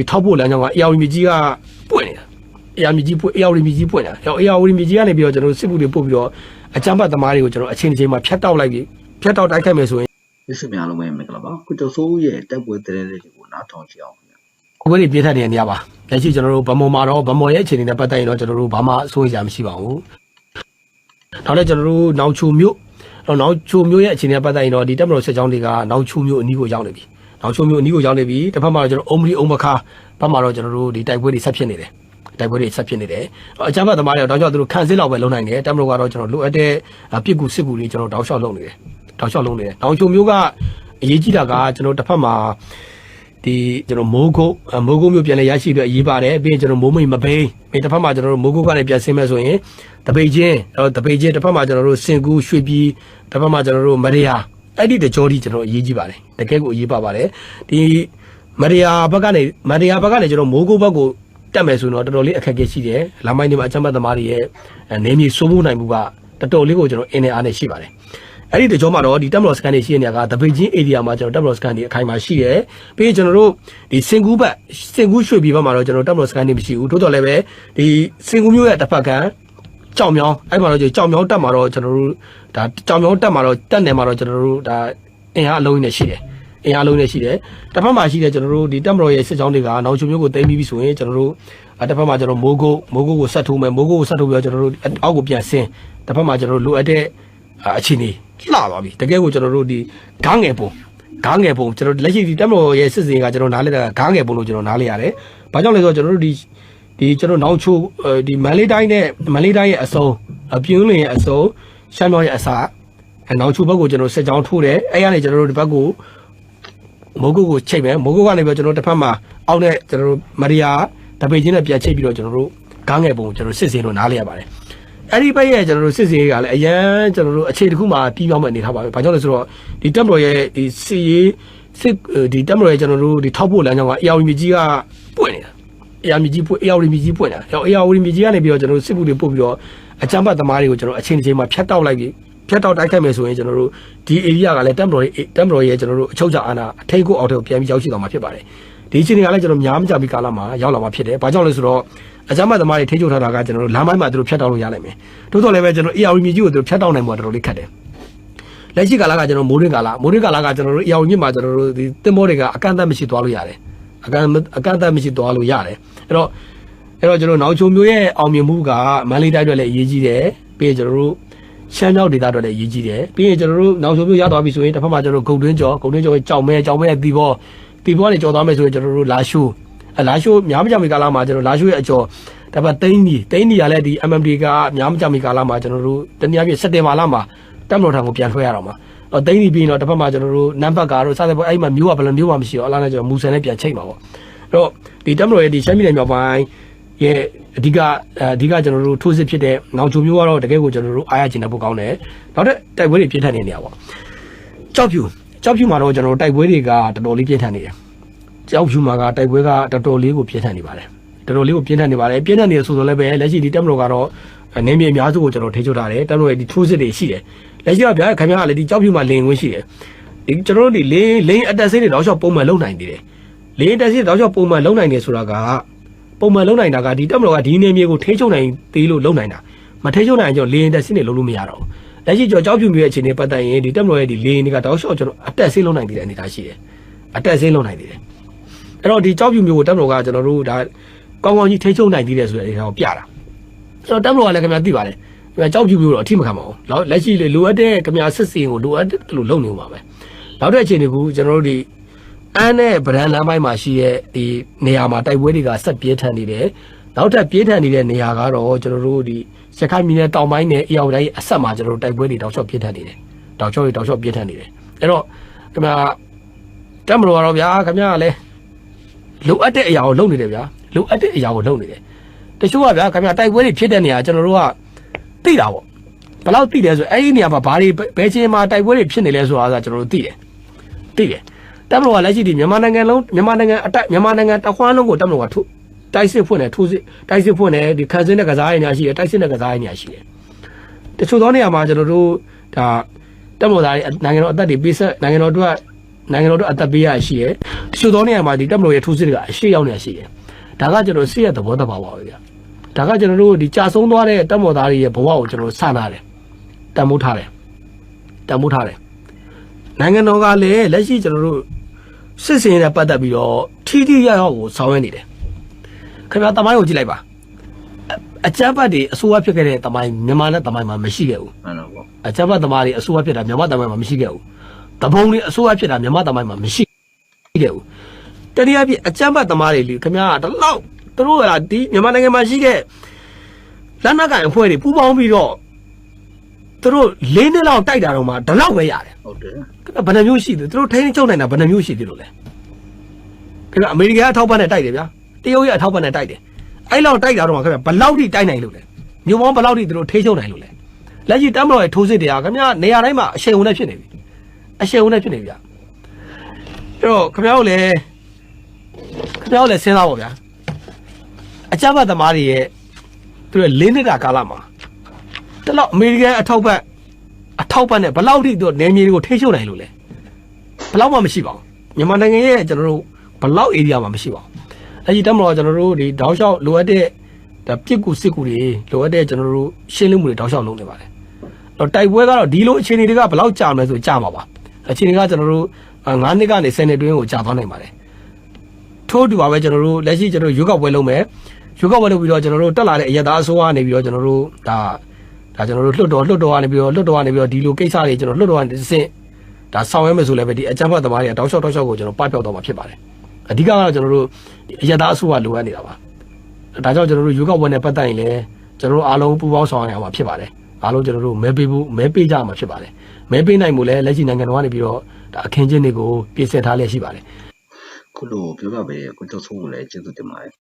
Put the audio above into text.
ဒီထောက်ဖို့လမ်းကြောင်းကအေယာဝတီမြကြီးကပွင့်နေတာအေယာမြကြီးပွင့်အေယာဝတီမြကြီးပွင့်နေတာအဲအေယာဝတီမြကြီးကနေပြီးတော့ကျွန်တော်တို့စစ်မှုတွေပို့ပြီးတော့အကြမ်းဖက်သမားတွေကိုကျွန်တော်အချိန်တစ်ချိန်မှာဖြတ်တောက်လိုက်ပြီးဖြတ်တောက်တိုက်ခိုက်မယ်ဆိုရင်မိတ်ဆွေများအားလုံးပဲမင်္ဂလာပါကုတဆိုးရဲ့တက်ပွဲတဲ့တဲ့တွေကိုနားထောင်ကြည့်အောင်ခင်ဗျာကိုယ်ပဲပြင်းထန်နေတဲ့နေရာပါလက်ရှိကျွန်တော်တို့ဗမော်မှာတော့ဗမော်ရဲ့အခြေအနေနဲ့ပတ်သက်ရင်တော့ကျွန်တော်တို့ဘာမှအဆိုးရမရှိပါဘူးနောက်လည်းကျွန်တော်တို့နောင်ချိုမြို့တော့နောင်ချိုမြို့ရဲ့အခြေအနေနဲ့ပတ်သက်ရင်တော့ဒီတက်မတော်ဆက်ကြောင်းတွေကနောင်ချိုမြို့အနီးကိုရောက်နေပြီ နောင်ချိုမြို့အနီးကိုရောက်နေပြီတစ်ဖက်မှာတော့ကျွန်တော်အုံမရီအုံမခါဘက်မှာတော့ကျွန်တော်တို့ဒီတိုက်ပွဲတွေဆက်ဖြစ်နေတယ်တိုက်ပွဲတွေဆက်ဖြစ်နေတယ်အကြမ်းဖက်သမားတွေတော့တောက်လျှောက်သူတို့ခံစစ်လောက်ပဲလုံနိုင်တယ်တက်မတော်ကတော့ကျွန်တော်လိုအပ်တဲ့ပြစ်ကူစစ်ကူတွေကျွန်တော်တောက်လျှောက်လုံနေတယ်တောက်လျှောက်လုံနေတယ်နောင်ချိုမြို့ကအရေးကြီးတာကကျွန်တော်တစ်ဖက်မှာဒီကျွန်တော်မိုးကုတ်အမိုးကုတ်မျိုးပြန်လဲရရှိပြီးအရေးပါတယ်ပြီးရင်ကျွန်တော်မိုးမိတ်မပိန်းပြီးတစ်ဖက်မှာကျွန်တော်တို့မိုးကုတ်ကနေပြန်ဆင်းမဲ့ဆိုရင်တပိတ်ချင်းအဲတပိတ်ချင်းတစ်ဖက်မှာကျွန်တော်တို့စင်ကူးရွှေပြည်တစ်ဖက်မှာကျွန်တော်တို့မရယာ အဲ့ဒီတကြောဒီကျွန်တော်အရေးကြီးပါတယ်တကယ်ကိုအရေးပါပါတယ်ဒီမရယာဘက်ကနေမရယာဘက်ကနေကျွန်တော်မိုးကုတ်ဘက်ကိုတက်မယ်ဆိုရင်တော့တော်တော်လေးအခက်အခဲရှိတယ်လမ်းမိုင်းတွေမှာအချမ်းတ်သမားတွေရဲ့နေမြေစိုးမိုးနိုင်မှုကတော်တော်လေးကိုကျွန်တော်အင်းနဲ့အားနဲ့ရှိပါတယ်အဲ့ဒီတကြောမှာတော့ဒီတက်မတော်စကန်တွေရှိတဲ့နေရာကတပိတ်ချင်း area မှာကျွန်တော်တက်မတော်စကန်တွေအခိုင်မှာရှိတယ်ပြီးရင်ကျွန်တော်တို့ဒီစင်ကူးဘက်စင်ကူးရွှေပြည်ဘက်မှာတော့ကျွန်တော်တက်မတော်စကန်တွေမရှိဘူးတိုးတော်လည်းပဲဒီစင်ကူးမျိုးရဲ့တစ်ဖက်က ကြောင်မြောင်းအဲ့မှာတော့ကြောင်မြောင်းတက်မှာတော့ကျွန်တော်တို့ဒါကြောင်မြောင်းတက်မှာတော့တက်နေမှာတော့ကျွန်တော်တို့ဒါအင်အားအလုံးကြီးနဲ့ရှိတယ်အင်အားလုံးနဲ့ရှိတယ်တစ်ဖက်မှာရှိတဲ့ကျွန်တော်တို့ဒီတက်မတော်ရဲ့စစ်ကြောင်းတွေကနောက်ချုံမျိုးကိုသိမ်းပြီးပြီဆိုရင်ကျွန်တော်တို့အဲတစ်ဖက်မှာကျွန်တော်မိုးကုတ်မိုးကုတ်ကိုဆက်ထိုးမယ်မိုးကုတ်ကိုဆက်ထိုးပြီးတော့ကျွန်တော်တို့အောက်ကိုပြန်ဆင်းတစ်ဖက်မှာကျွန်တော်တို့လိုအပ်တဲ့အာအခြေအနေလှသွားပြီတကယ်ကိုကျွန်တော်တို့ဒီဂားငယ်ပုံဂားငယ်ပုံကျွန်တော်လက်ရှိဒီတက်မတော်ရဲ့စစ်စင်ကကျွန်တော်နားလဲတာဂားငယ်ပုံလို့ကျွန်တော်နားလဲရတယ်။ဘာကြောင့်လဲဆိုတော့ကျွန်တော်တို့ဒီ ဒီကျွန်တော်နောက်ချိုးဒီမန်လေးတိုင်းနဲ့မန်လေးတိုင်းရဲ့အစုံအပြင်းလင်ရဲ့အစုံရှမ်းမြောက်ရဲ့အစာအနောက်ချိုးဘက်ကိုကျွန်တော်စစ်ကြောင်းထိုးတယ်အဲ့ရနေကျွန်တော်တို့ဒီဘက်ကိုမိုးကုတ်ကိုချိတ်မယ်မိုးကုတ်ကနေပြီးကျွန်တော်တစ်ဖက်မှာအောက်နဲ့ကျွန်တော်တို့မရီယာတပေချင်းနဲ့ပြန်ချိတ်ပြီးတော့ကျွန်တော်တို့ဂားငယ်ပုံကိုကျွန်တော်စစ်စင်လို့နားလဲရပါတယ်အဲ့ဒီဘက်ရဲ့ကျွန်တော်တို့စစ်စေးကလည်းအရန်ကျွန်တော်တို့အခြေတစ်ခုမှပြီးပြောင်းမဲ့အနေထားပါပဲ။ဘာကြောင့်လဲဆိုတော့ဒီတက်မတော်ရဲ့ဒီစစ်ရေးစစ်ဒီတက်မတော်ရဲ့ကျွန်တော်တို့ဒီထောက်ဖို့လမ်းကြောင်းကအေယာဝတီမြကြီးကပွင့်နေတာ။ အေယာမြကြီးပွင့်အေယာဝတီမြကြီးပွင့်နေတာ။အေယာဝတီမြကြီးကနေပြီးတော့ကျွန်တော်တို့စစ်မှုတွေပို့ပြီးတော့အကြမ်းဖက်သမားတွေကိုကျွန်တော်အချိန်တစ်ချိန်မှာဖျက်တောက်လိုက်ပြီးဖျက်တောက်တိုက်ခိုက်မယ်ဆိုရင်ကျွန်တော်တို့ဒီ area ကလည်းတက်မတော်ရဲ့တက်မတော်ရဲ့ကျွန်တော်တို့အချုပ်ချအာဏာအထိတ်ကိုအောက်ထက်ပြန်ပြီးရောက်ရှိသွားမှာဖြစ်ပါတယ်။ဒီအချိန်တွေကလည်းကျွန်တော်များမကြပြီးကာလမှာရောက်လာမှာဖြစ်တယ်။ဘာကြောင့်လဲဆိုတော့အကြမ်းဖက်သမားတွေထိချုပ်ထားတာကကျွန်တော်တို့လမ်းပိုင်းမှာသူတို့ဖျက်တောက်လို့ရနိုင်မယ်။တိုးတော်လည်းပဲကျွန်တော် AR မြေကြီးကိုသူတို့ဖျက်တောက်နိုင်မှာတော်တော်လေးခက်တယ်။လက်ရှိကာလကကျွန်တော်မိုးရင်းကာလမိုးရင်းကာလကကျွန်တော်တို့ AR မြစ်မှာကျွန်တော်တို့ဒီတင်မောတွေကအကန့်အသတ်မရှိသွားလို့ရတယ်။ အကန့်အကန့်အသတ်မရှိသွားလို့ရတယ်။အဲ့တော့အဲ့တော့ကျွန်တော်နောက်ချုံမျိုးရဲ့အောင်မြင်မှုကမန္တလေးတိုင်းအတွက်လည်းအရေးကြီးတယ်။ပြီးရင်ကျွန်တော်တို့ရှမ်းမြောက်ဒေသအတွက်လည်းအရေးကြီးတယ်။ပြီးရင်ကျွန်တော်တို့နောက်ချုံမျိုးရသွားပြီဆိုရင်တစ်ဖက်မှာကျွန်တော်တို့ဂုတ်တွင်းကျော်ဂုတ်တွင်းကျော်ရဲ့ကြောင်မဲကြောင်မဲရဲ့တီဘောတီဘောကနေကျော်သွားမယ်ဆိုရင်ကျွန်တော်တို့လာရှိုးအလာရှိုးများမကြမီကာလမှာကျွန်တော်လာရှိုးရဲ့အကျော်ဒါပေမဲ့တိန်းကြီးတိန်းကြီးကလည်းဒီ MMD ကများမကြမီကာလမှာကျွန်တော်တို့တနည်းအားဖြင့်စက်တင်ဘာလမှာတက်မတော်ထံကိုပြန်ထွက်ရတော့မှာ တော့တိန်းကြီးပြီးရင်တော့တစ်ဖက်မှာကျွန်တော်တို့နံပါတ်ကတော့စသဖြင့်အဲ့မှာမျိုးကဘယ်လိုမျိုးမှမရှိတော့အလားနဲ့ကျွန်တော်မူဆန်နဲ့ပြန်ချိန်ပါပေါ့အဲ့တော့ဒီတက်မတော်ရဲ့ဒီရှမ်းပြည်နယ်မြောက်ပိုင်းရဲ့အဓိကအဓိကကျွန်တော်တို့ထိုးစစ်ဖြစ်တဲ့နောင်ချုံမျိုးကတော့တကယ်ကိုကျွန်တော်တို့အားရကျင်တဲ့ပိုကောင်းတယ်နောက်တဲ့တိုက်ပွဲတွေပြင်းထန်နေနေရပါကြောက်ဖြူကြောက်ဖြူမှာတော့ကျွန်တော်တို့တိုက်ပွဲတွေကတော်တော်လေးပြင်းထန်နေတယ်ကြောက်ဖြူမှာကတိုက်ပွဲကတော်တော်လေးကိုပြင်းထန်နေပါတယ်တော်တော်လေးကိုပြင်းထန်နေပါတယ်ပြင်းထန်နေဆိုဆိုလည်းပဲလက်ရှိဒီတက်မတော်ကတော့နေမြေအများစုကိုကျွန်တော်ထိချုပ်ထားတယ်တက်မတော်ရဲ့ဒီထိုးစစ်တွေရှိတယ် လက်ရှိကဗျာခင်ဗျားကလည်းဒီကြောက်ဖြူမှာလင်ဝင်ရှိတယ်ဒီကျွန်တော်တို့ဒီလင်းလင်းအတက်ဆေးတွေတော့ရှောက်ပုံမှန်လုံနိုင်သေးတယ်လင်းအတက်ဆေးတော့ရှောက်ပုံမှန်လုံနိုင်နေဆိုတာကပုံမှန်လုံနိုင်တာကဒီတက်မတော်ကဒီနေမြေကိုထိချုပ်နိုင်သေးလို့လုံနိုင်တာမထိချုပ်နိုင်ရင်ကျွန်တော်လင်းအတက်ဆေးတွေလုံလို့မရတော့ဘူးလက်ရှိကျွန်တော်ကြောက်ဖြူမျိုးရဲ့အခြေအနေပတ်သက်ရင်ဒီတက်မတော်ရဲ့ဒီလင်းတွေကတော့ရှောက်ကျွန်တော်အတက်ဆေးလုံနိုင်သေးတဲ့အနေအထားရှိတယ်အတက်ဆေးလုံနိုင်သေးတယ်အဲ့တော့ဒီကြောက်ဖြူမျိုးကိုတက်မတော်ကကျွန်တော်တို့ဒါကောင်းကောင်းကြီးထိချုံနိုင်သေးတယ်ဆိုတဲ့အနေအထားကိုပြတာဆိုတော့တက်မလို့ကလည်းခင်ဗျာသိပါတယ် ခင်ဗျာကြောက်ပြူပြူတော့အထိမခံပါဘူးလောက်လက်ရှိလေလိုအပ်တဲ့ခင်ဗျာစစ်စင်ကိုလိုအပ်တယ်လို့လုပ်နေမှာပဲနောက်တဲ့အခြေအနေကူကျွန်တော်တို့ဒီအန်းနဲ့ဗရန်လမ်းပိုင်းမှာရှိတဲ့ဒီနေရာမှာတိုက်ပွဲတွေကဆက်ပြင်းထန်နေတယ်နောက်ထပ်ပြင်းထန်နေတဲ့နေရာကတော့ကျွန်တော်တို့ဒီရခိုင်ပြည်နယ်တောင်ပိုင်းနဲ့အေရဝတီအဆက်မှာကျွန်တော်တို့တိုက်ပွဲတွေတောက်လျှောက်ပြင်းထန်နေတယ်တောက်လျှောက်တွေတောက်လျှောက်ပြင်းထန်နေတယ်အဲ့တော့ခင်ဗျာတက်မလို့ကတော့ဗျာခင်ဗျာကလည်းလိုအပ်တဲ့အရာကိုလုပ်နေတယ်ဗျာလိုအပ်တဲ့အရာကိုလုပ်နေတယ်တချို့ကဗျာခင်ဗျာတိုက်ပွဲတွေဖြစ်တဲ့နေရာကျွန်တော်တို့က သိတာပေါ့ဘယ်လောက်သိတယ်ဆိုအဲ့ဒီနေရာမှာဘာတွေဘယ်ချိန်မှာတိုက်ပွဲတွေဖြစ်နေလဲဆိုတာကကျွန်တော်တို့သိတယ်သိတယ်တပ်မတော်ကလက်ရှိဒီမြန်မာနိုင်ငံလုံးမြန်မာနိုင်ငံအတိုက်မြန်မာနိုင်ငံတခွန်းလုံးကိုတပ်မတော်ကထုတိုက်စစ်ဖွင့်တယ်ထိုးစစ်တိုက်စစ်ဖွင့်တယ်ဒီခန်းစင်းတဲ့ကစားရည်ညာရှိတယ်တိုက်စစ်တဲ့ကစားရည်ညာရှိတယ်တချို့သောနေရာမှာကျွန်တော်တို့ဒါတပ်မတော်သားတွေနိုင်ငံတော်အသက်တွေပေးဆက်နိုင်ငံတော်တို့ကနိုင်ငံတော်တို့အသက်ပေးရရှိရယ်တချို့သောနေရာမှာဒီတက်မလို့ရဲ့ထိုးစစ်တွေကအရှိရောက်နေရရှိတယ်ဒါကကျွန်တော်စစ်ရဲ့သဘောတဘာပါပဲဗျာ ဒါကကျွန်တော်တို့ဒီကြာဆုံးသွားတဲ့တက်မော်သားတွေရဲ့ဘဝကိုကျွန်တော်တို့ဆန့်ထားတယ်တန်မိုးထားတယ်တန်မိုးထားတယ်နိုင်ငံတော်ကလည်းလက်ရှိကျွန်တော်တို့စစ်စင်နဲ့ပတ်သက်ပြီးတော့ထီထီရရောက်ကိုဆောင်ရွက်နေတယ်ခင်ဗျာတမိုင်းကိုကြည့်လိုက်ပါအအကြမ်းဖက်တွေအစိုးရဖြစ်ခဲ့တဲ့တမိုင်းမြန်မာနဲ့တမိုင်းမှာမရှိခဲ့ဘူးမှန်တော့ဗောအကြမ်းဖက်သမားတွေအစိုးရဖြစ်တာမြန်မာတမိုင်းမှာမရှိခဲ့ဘူး။တပုံတွေအစိုးရဖြစ်တာမြန်မာတမိုင်းမှာမရှိခဲ့ဘူး။တနည်းအားဖြင့်အကြမ်းဖက်သမားတွေလေခင်ဗျားကတလောက် သူတို့ကဒီမြန်မာနိုင်ငံမှာရှိတဲ့လက်နက်ကိုင်အဖွဲ့တွေပူးပေါင်းပြီးတော့သူတို့၄နှစ်လောက်တိုက်တာတော့မှဒီလောက်ပဲရတယ်ဟုတ်တယ်။ခင်ဗျာဘယ်နှမျိုးရှိသေးသူတို့ထိန်းချုပ်နိုင်တာဘယ်နှမျိုးရှိသေးလို့လဲ။ခင်ဗျာအမေရိကန်အထောက်ပံ့နဲ့တိုက်တယ်ဗျာ။တရုတ်ရဲ့အထောက်ပံ့နဲ့တိုက်တယ်။အဲ့လောက်တိုက်တာတော့မှခင်ဗျာဘယ်လောက်ထိတိုက်နိုင်လို့လဲ။မြို့ပေါင်းဘယ်လောက်ထိသူတို့ထိန်းချုပ်နိုင်လို့လဲ။လက်ရှိတမ်းမတော်ရဲ့ထိုးစစ်တရားခင်ဗျာနေရာတိုင်းမှာအရှိန်ဝင်နဲ့ဖြစ်နေပြီအရှိန်ဝင်နဲ့ဖြစ်နေပြီဗျအဲ့တော့ခင်ဗျားတို့လည်းခင်ဗျားတို့လည်းစဉ်းစားပါဗျာ အကြမ်းဖက်သမားတွေရဲ့သူတို့လေးနှစ်တာကာလမှာတလောက်အမေရိကန်အထောက်ပံ့အထောက်ပံ့နဲ့ဘယ်လောက်ထိသူတို့နယ်မြေတွေကိုထိချုပ်နိုင်လို့လဲဘယ်လောက်မှမရှိပါဘူးမြန်မာနိုင်ငံရဲ့ကျွန်တော်တို့ဘယ်လောက် area မှာမရှိပါဘူးလက်ရှိတမ်းမတော်ကျွန်တော်တို့ဒီတောက်လျှောက်လိုအပ်တဲ့ဒါပြစ်ကူစစ်ကူတွေလိုအပ်တဲ့ကျွန်တော်တို့ရှင်းလင်းမှုတွေတောက်လျှောက်လုပ်နေပါတယ်တော့တိုက်ပွဲကတော့ဒီလိုအခြေအနေတွေကဘယ်လောက်ကြာမလဲဆိုကြာမှာပါအခြေအနေကကျွန်တော်တို့9နှစ်ကနေ10နှစ်တွင်းကိုကြာသွားနိုင်ပါတယ်ထို့တူပါပဲကျွန်တော်တို့လက်ရှိကျွန်တော်တို့ရွေးကောက်ပွဲလုပ်မယ် ရွေးကောက်ပွဲလုပ်ပြီးတော့ကျွန်တော်တို့တက်လာတဲ့အရသာအစိုးရကနေပြီးတော့ကျွန်တော်တို့ဒါဒါကျွန်တော်တို့လွှတ်တော်လွှတ်တော်ကနေပြီးတော့လွှတ်တော်ကနေပြီးတော့ဒီလိုကိစ္စတွေကျွန်တော်လွှတ်တော်ကနေတစ်ဆင့်ဒါဆောင်ရွက်မယ်ဆိုလည်းပဲဒီအကြမ်းဖက်သမားတွေတောက်လျှောက်တောက်လျှောက်ကိုကျွန်တော်ပပျောက်တော့မှာဖြစ်ပါတယ်အဓိကကတော့ကျွန်တော်တို့ဒီအရသာအစိုးရလိုအပ်နေတာပါဒါကြောင့်ကျွန်တော်တို့ရွေးကောက်ပွဲနဲ့ပတ်သက်ရင်လည်းကျွန်တော်တို့အားလုံးပူးပေါင်းဆောင်ရွက်ရမှာဖြစ်ပါတယ်အားလုံးကျွန်တော်တို့မဲပေးဖို့မဲပေးကြမှာဖြစ်ပါတယ်မဲပေးနိုင်မှုလည်းလက်ရှိနိုင်ငံတော်ကနေပြီးတော့ဒါအခင်းချင်းတွေကိုပြည့်စက်ထားလျက်ရှိပါတယ်ခုလိုပြောပြပေးကိုကျော်စိုးကိုလည်းကျေးဇူးတင်ပါတယ်